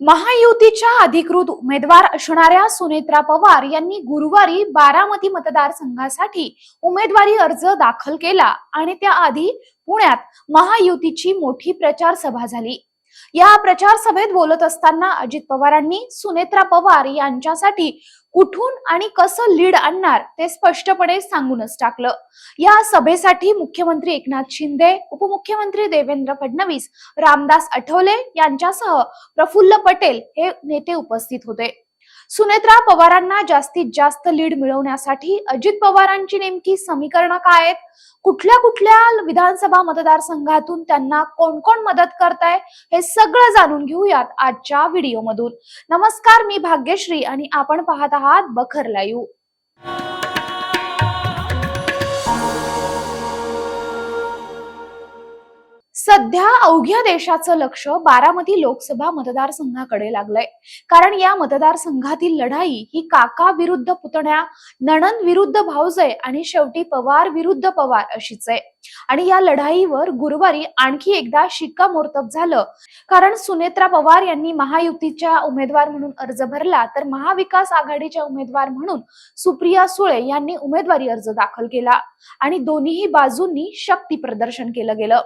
महायुतीच्या अधिकृत उमेदवार असणाऱ्या सुनेत्रा पवार यांनी गुरुवारी बारामती मतदारसंघासाठी उमेदवारी अर्ज दाखल केला आणि त्याआधी पुण्यात महायुतीची मोठी प्रचार सभा झाली. या प्रचार सभेत बोलत असताना अजित पवारांनी सुनेत्रा पवार यांच्यासाठी कुठून आणि कसं लीड आणणार ते स्पष्टपणे सांगूनच टाकलं. या सभेसाठी मुख्यमंत्री एकनाथ शिंदे उपमुख्यमंत्री देवेंद्र फडणवीस रामदास आठवले यांच्यासह प्रफुल्ल पटेल हे नेते उपस्थित होते. सुनेत्रा पवारांना जास्तीत जास्त लीड मिळवण्यासाठी अजित पवारांची नेमकी समीकरणं काय आहेत? कुठल्या कुठल्या विधानसभा मतदारसंघातून त्यांना कोण कोण मदत करताय? हे सगळं जाणून घेऊयात आजच्या व्हिडिओमधून. नमस्कार मी भाग्यश्री आणि आपण पाहत आहात बखर लाईव्ह. सध्या अवघ्या देशाचं लक्ष बारामती लोकसभा मतदारसंघाकडे लागलंय. कारण या मतदारसंघातील लढाई ही काका विरुद्ध पुतण्या नणंद विरुद्ध भाऊजय आणि शेवटी पवार विरुद्ध पवार अशीच आहे. आणि या लढाईवर गुरुवारी आणखी एकदा शिक्कामोर्तब झालं. कारण सुनेत्रा पवार यांनी महायुतीच्या उमेदवार म्हणून अर्ज भरला तर महाविकास आघाडीच्या उमेदवार म्हणून सुप्रिया सुळे यांनी उमेदवारी अर्ज दाखल केला. आणि दोन्ही बाजूंनी शक्ती प्रदर्शन केलं गेलं.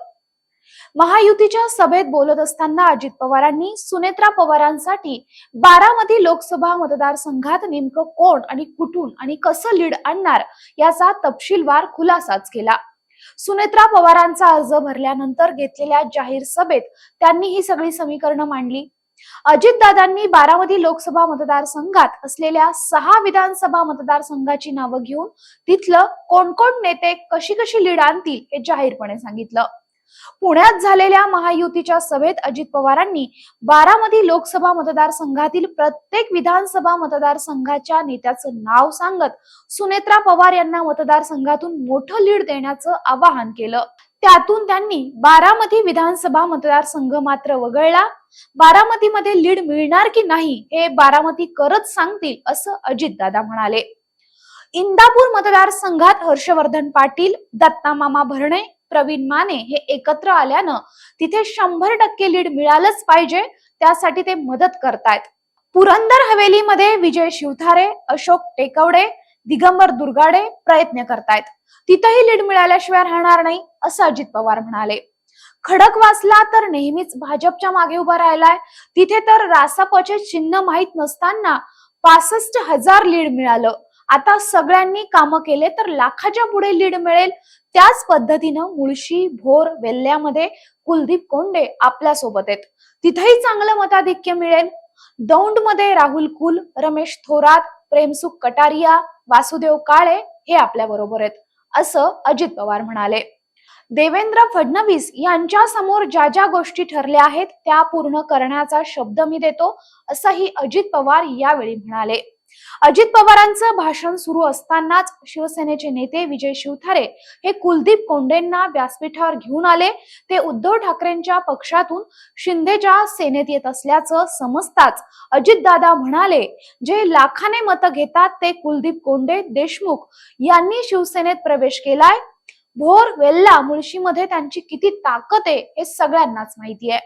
महायुतीच्या सभेत बोलत असताना अजित पवारांनी सुनेत्रा पवारांसाठी बारामती लोकसभा मतदारसंघात नेमकं कोण आणि कुठून आणि कसं लीड आणणार याचा तपशीलवार खुलासाच केला. सुनेत्रा पवारांचा अर्ज भरल्यानंतर घेतलेल्या जाहीर सभेत त्यांनी ही सगळी समीकरणं मांडली. अजितदादांनी बारामती लोकसभा मतदारसंघात असलेल्या सहा विधानसभा मतदारसंघाची नावं घेऊन तिथलं कोण कोण नेते कशी कशी लीड आणतील हे जाहीरपणे सांगितलं. पुण्यात झालेल्या महायुतीच्या सभेत अजित पवारांनी बारामती लोकसभा मतदारसंघातील प्रत्येक विधानसभा मतदारसंघाच्या नेत्याचं नाव सांगत सुनेत्रा पवार यांना मतदारसंघातून मोठं लीड देण्याचं आवाहन केलं. त्यातून त्यांनी बारामती विधानसभा मतदारसंघ मात्र वगळला. बारामतीमध्ये लीड मिळणार की नाही हे बारामती करत सांगतील असं अजितदादा म्हणाले. इंदापूर मतदारसंघात हर्षवर्धन पाटील दत्ता मामा भरणे प्रवीण माने हे एकत्र आल्यानं तिथे शंभर टक्के लीड मिळालंच पाहिजे त्यासाठी ते मदत करतायत. पुरंदर हवेलीमध्ये विजय शिवथारे अशोक टेकवडे दिगंबर दुर्गाडे प्रयत्न करतायत. तिथंही लीड मिळाल्याशिवाय राहणार नाही असं अजित पवार म्हणाले. खडकवासला तर नेहमीच भाजपच्या मागे उभा राहिलाय. तिथे तर रासापचे चिन्ह माहीत नसताना पासष्ट हजार लीड मिळालं. आता सगळ्यांनी कामं केले तर लाखाच्या पुढे लीड मिळेल. त्याच पद्धतीनं मुळशी भोर वेल्ल्यामध्ये कुलदीप कोंडे आपल्यासोबत आहेत. तिथेही चांगलं मताधिक्य मिळेल. दौंडमध्ये राहुल कुल रमेश थोरात प्रेमसुख कटारिया वासुदेव काळे हे आपल्या बरोबर आहेत. असं अजित पवार म्हणाले. देवेंद्र फडणवीस यांच्या समोर ज्या ज्या गोष्टी ठरल्या आहेत त्या पूर्ण करण्याचा शब्द मी देतो असंही अजित पवार यावेळी म्हणाले. अजित पवारांचं भाषण सुरू असतानाच शिवसेनेचे नेते विजय शिवथारे हे कुलदीप कोंडेंना व्यासपीठावर घेऊन आले. ते उद्धव ठाकरेंच्या पक्षातून शिंदेच्या सेनेत येत असल्याचं समजताच अजितदादा म्हणाले जे लाखाने मतं घेतात ते कुलदीप कोंडे देशमुख यांनी शिवसेनेत प्रवेश केलाय. भोर वेल्ला मुळशीमध्ये त्यांची किती ताकद आहे हे सगळ्यांनाच माहिती आहे.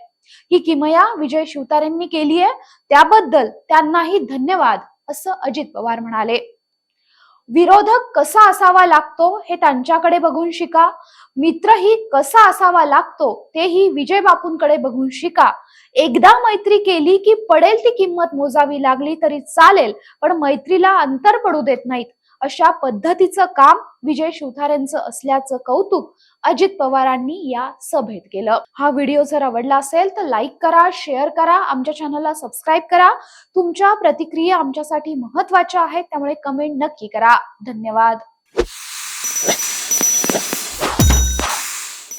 ही किमया विजय शिवतारेंनी केली आहे त्याबद्दल त्यांनाही धन्यवाद. असं अजित पवार म्हणाले. विरोधक कसा असावा लागतो हे त्यांच्याकडे बघून शिका. मित्रही कसा असावा लागतो तेही विजय बापूंकडे बघून शिका. एकदा मैत्री केली की पडेल ती किंमत मोजावी लागली तरी चालेल पण मैत्रीला अंतर पडू देत नाहीत. अशा पद्धतीचं काम विजय शिवथारेंचं असल्याचं कौतुक अजित पवारांनी या सभेत केलं. हा व्हिडिओ जर आवडला असेल तर लाईक करा शेअर करा आमच्या चॅनलला सबस्क्राईब करा. तुमच्या प्रतिक्रिया आमच्यासाठी महत्त्वाच्या आहेत त्यामुळे कमेंट नक्की करा. धन्यवाद.